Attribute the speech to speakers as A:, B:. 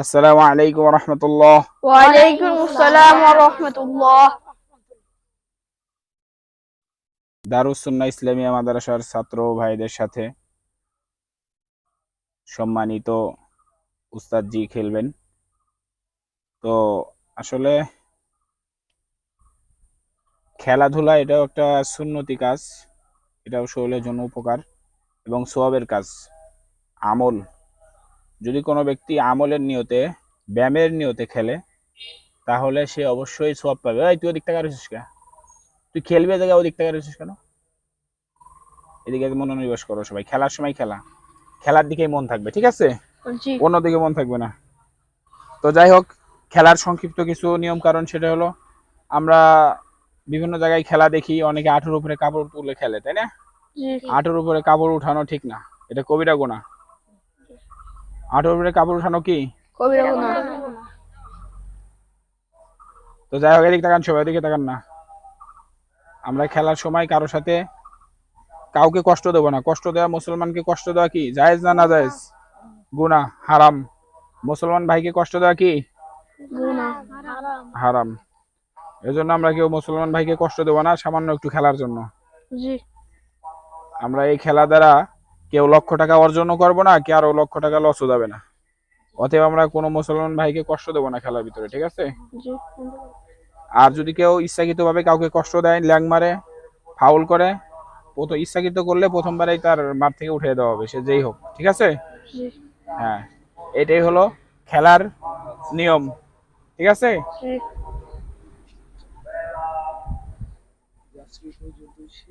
A: আসসালামু আলাইকুম রহমতুল্লাহ।
B: ওয়ালাইকুম আসসালাম ওয়া রাহমাতুল্লাহ।
A: দারুসুন্না ইসলামিয়া মাদ্রাসার ছাত্র ভাইদের সাথে সম্মানিত উস্তাদজি খেলবেন। তো আসলে খেলাধুলা এটাও একটা সুন্নতি কাজ এটাও শরীরের জন্য উপকার এবং সোয়াবের কাজ। আমল যদি কোনো ব্যক্তি আমলের নিয়তে ব্যায়ামের নিয়তে খেলে তাহলে সে অবশ্যই সোয়াব পাবে। এই তুই ওদিক থেকে আর কে? তুই খেলবে জায়গা ওদিক থেকে রয়েছিস কেন? এদিকে মনোনিবেশ করো সবাই। খেলার সময় খেলা। খেলার দিকেই মন থাকবে ঠিক আছে? অন্যদিকে মন থাকবে না। তো যাই হোক খেলার সংক্ষিপ্ত কিছু নিয়ম কারণ সেটা হলো আমরা বিভিন্ন জায়গায় খেলা দেখি অনেকে আঠের উপরে কাপড় তুলে খেলে তাই না? আঠের উপরে কাপড় উঠানো ঠিক না। এটা কবিরা গোনা আঠুর উপরে কাপড় উঠানো কি? তো যাই হোক এদিকে তাকান সবাই তাকান না। আমরা খেলার সময় কারোর সাথে কাউকে কষ্ট দেবো না। কষ্ট দেওয়া মুসলমানকে কষ্ট দেওয়া কি? জায়েজ না না জায়েজ? গুনা হারাম। মুসলমান ভাইকে কষ্ট দেওয়া কি? হারাম। এজন্য আমরা কেউ মুসলমান ভাইকে কষ্ট দেবো না সামান্য একটু খেলার জন্য। আমরা এই খেলা দ্বারা কেউ লক্ষ টাকা অর্জনও করব না কে আরও লক্ষ টাকা লসও যাবে না। অতএব আমরা কোনো মুসলমান ভাইকে কষ্ট দেবো না খেলার ভিতরে ঠিক আছে? আর যদি কেউ ইচ্ছাকৃতভাবে কাউকে কষ্ট দেয় ল্যাং মারে ফাউল করে প্রথম ইচ্ছাকৃত করলে প্রথমবারেই তার মাঠ থেকে উঠে দেওয়া হবে সে যেই হোক ঠিক আছে? হ্যাঁ এটাই হলো খেলার নিয়ম ঠিক আছে?